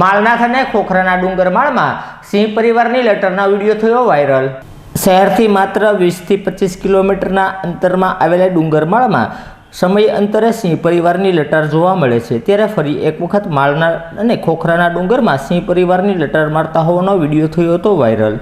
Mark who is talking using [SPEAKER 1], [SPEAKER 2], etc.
[SPEAKER 1] માલનાથ અને ખોખરાના ડુંગર માળમાં સિંહ પરિવારની લટરના વીડિયો થયો વાયરલ. શહેરથી માત્ર વીસથી પચીસ કિલોમીટરના અંતરમાં આવેલા ડુંગરમાળમાં સમય અંતરે સિંહ પરિવારની લટાર જોવા મળે છે. ત્યારે ફરી એક વખત માળના અને ખોખરાના ડુંગરમાં સિંહ પરિવારની લટાર મારતા હોવાનો વીડિયો થયો હતો વાયરલ.